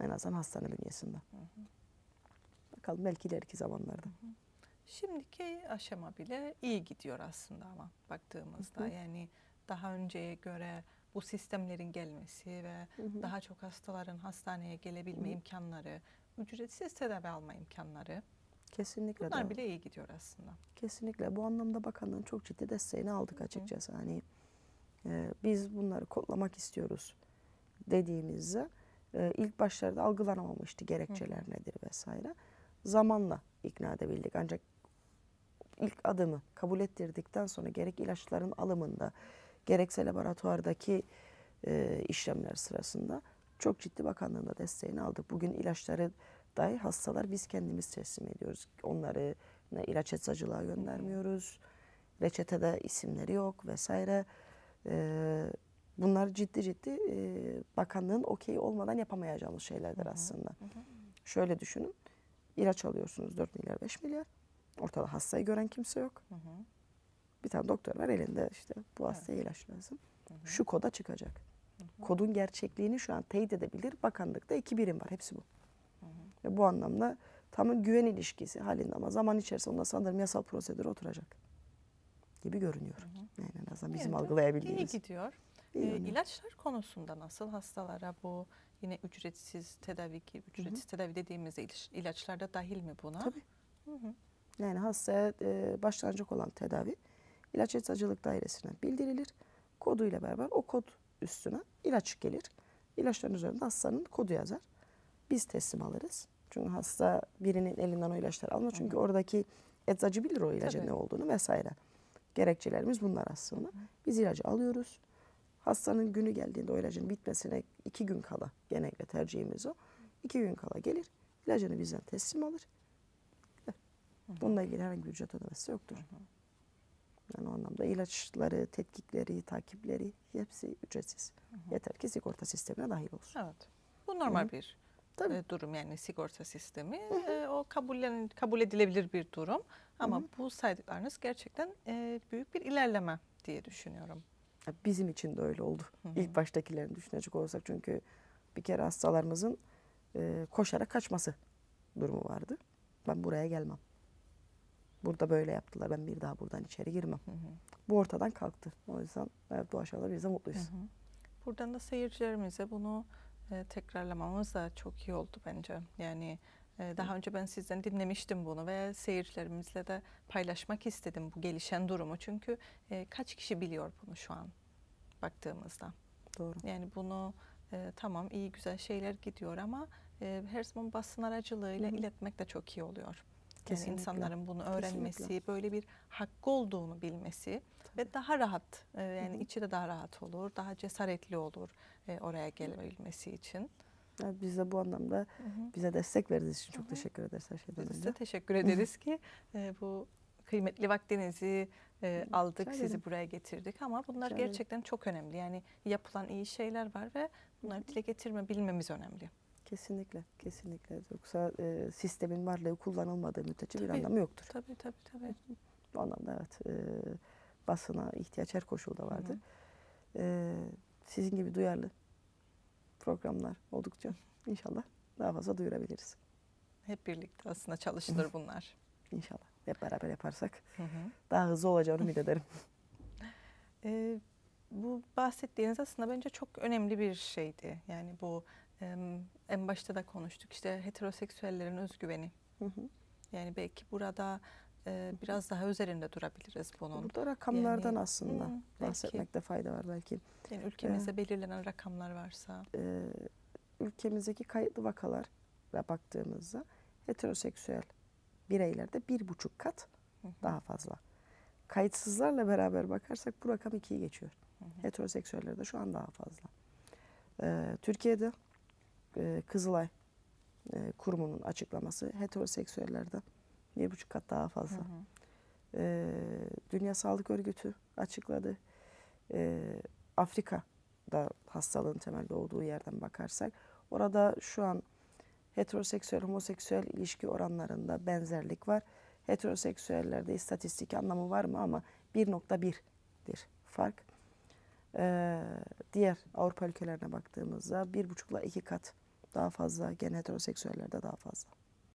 En azından hastane bünyesinde. Bakalım belki ileriki zamanlarda. Şimdiki aşama bile iyi gidiyor aslında ama baktığımızda Hı hı. yani daha önceye göre bu sistemlerin gelmesi ve Hı hı. daha çok hastaların hastaneye gelebilme Hı hı. imkanları, ücretsiz tedavi alma imkanları Kesinlikle bunlar de. bile iyi gidiyor aslında. Kesinlikle. Bu anlamda bakanlığın çok ciddi desteğini aldık açıkçası. Hani e, biz bunları kodlamak istiyoruz dediğimizde e, ilk başlarda algılanamamıştı gerekçeler nedir vesaire. Zamanla ikna edebildik. Ancak ilk adımı kabul ettirdikten sonra gerek ilaçların alımında gerekse laboratuvardaki e, işlemler sırasında çok ciddi bakanlığın da desteğini aldık. Bugün ilaçları dahi hastalar biz kendimiz teslim ediyoruz. Onları ne ilaç eczacılığa göndermiyoruz. Reçetede isimleri yok vesaire. E, bunlar ciddi ciddi e, bakanlığın okey olmadan yapamayacağımız şeylerdir aslında. Şöyle düşünün. ilaç alıyorsunuz 4 milyar 5 milyar. Ortada hastayı gören kimse yok. Hı hı. Bir tane doktor var elinde işte bu hastaya ilaç lazım. Şu koda çıkacak. Kodun gerçekliğini şu an teyit edebilir. Bakanlıkta iki birim var. Hepsi bu. Ve bu anlamda tam güven ilişkisi halinde ama zaman içerisinde sanırım yasal prosedüre oturacak gibi görünüyor. Yani en azından bizim Yani algılayabildiğimiz. İyi gidiyor. Ee, yönü. ilaçlar konusunda nasıl hastalara bu yine ücretsiz tedavi ki ücretsiz tedavi dediğimiz ilaç, ilaçlar da dahil mi buna? Tabii. Hı hı. Yani hastaya e, başlanacak olan tedavi ilaç eczacılık dairesine bildirilir. Koduyla beraber o kod üstüne ilaç gelir. İlaçların üzerinde hastanın kodu yazar. Biz teslim alırız. Çünkü hasta birinin elinden o ilaçları almaz. Çünkü oradaki eczacı bilir o ilacın Tabii. ne olduğunu vesaire. Gerekçelerimiz bunlar aslında. Biz ilacı alıyoruz. Hastanın günü geldiğinde o ilacın bitmesine iki gün kala genellikle tercihimiz o. İki gün kala gelir. ilacını bizden teslim alır. Bununla ilgili herhangi bir ücret ödemesi yoktur. Yani o anlamda ilaçları, tetkikleri, takipleri hepsi ücretsiz. Yeter ki sigorta sistemine dahil olsun. Evet. Bu normal bir Tabii. e, durum yani sigorta sistemi. E, o kabullen kabul edilebilir bir durum. Ama bu saydıklarınız gerçekten e, büyük bir ilerleme diye düşünüyorum. Bizim için de öyle oldu. İlk baştakilerini düşünecek olursak çünkü bir kere hastalarımızın e, koşarak kaçması durumu vardı. Ben buraya gelmem. Burada böyle yaptılar. Ben bir daha buradan içeri girmem. Bu ortadan kalktı. O yüzden evet, bu aşamada biz de mutluyuz. Buradan da seyircilerimize bunu e, tekrarlamamız da çok iyi oldu bence. Yani daha önce ben sizden dinlemiştim bunu ve seyircilerimizle de paylaşmak istedim bu gelişen durumu. Çünkü e, kaç kişi biliyor bunu şu an baktığımızda. Doğru. Yani bunu e, tamam iyi güzel şeyler gidiyor ama e, her zaman basın aracılığıyla iletmek de çok iyi oluyor. Kesinlikle. Yani insanların bunu öğrenmesi, Kesinlikle. böyle bir hakkı olduğunu bilmesi ve daha rahat e, yani içi de daha rahat olur, daha cesaretli olur e, oraya gelebilmesi için. Yani biz de bu anlamda bize destek verdiğiniz için çok teşekkür ederiz her şeyden Biz önce. de teşekkür ederiz ki e, bu kıymetli vaktinizi e, aldık, Rica sizi ederim. buraya getirdik ama bunlar Rica ederim. gerçekten çok önemli. Yani yapılan iyi şeyler var ve bunları dile getirme bilmemiz önemli. Kesinlikle, kesinlikle. Yoksa e, sistemin varlığı kullanılmadığı müddetçe bir Tabii. anlamı yoktur. Tabii tabii tabii. Bu anlamda evet e, basına ihtiyaç her koşulda vardı. E, sizin gibi duyarlı programlar oldukça inşallah daha fazla duyurabiliriz. Hep birlikte aslında çalışılır bunlar. İnşallah. Hep beraber yaparsak Hı hı. daha hızlı olacağını ümit ederim. Ee, bu bahsettiğiniz aslında bence çok önemli bir şeydi. Yani bu en başta da konuştuk işte heteroseksüellerin özgüveni. Hı hı. Yani belki burada e, biraz daha üzerinde durabiliriz bunun. Burada rakamlardan Yani, aslında hı, belki. bahsetmekte fayda var belki. Yani ülkemizde belirlenen rakamlar varsa. e, ülkemizdeki kayıtlı vakalara baktığımızda heteroseksüel bireylerde bir buçuk kat daha fazla. Kayıtsızlarla beraber bakarsak bu rakam ikiyi geçiyor. Heteroseksüellerde şu an daha fazla. E, Türkiye'de e, Kızılay e, kurumunun açıklaması heteroseksüellerde bir buçuk kat daha fazla. E, Dünya Sağlık Örgütü açıkladı. E, Afrika'da hastalığın temelde olduğu yerden bakarsak orada şu an heteroseksüel homoseksüel ilişki oranlarında benzerlik var. Heteroseksüellerde istatistik anlamı var mı ama 1.1'dir fark. Ee, diğer Avrupa ülkelerine baktığımızda bir buçukla iki kat Daha fazla, gene heteroseksüellerde daha fazla.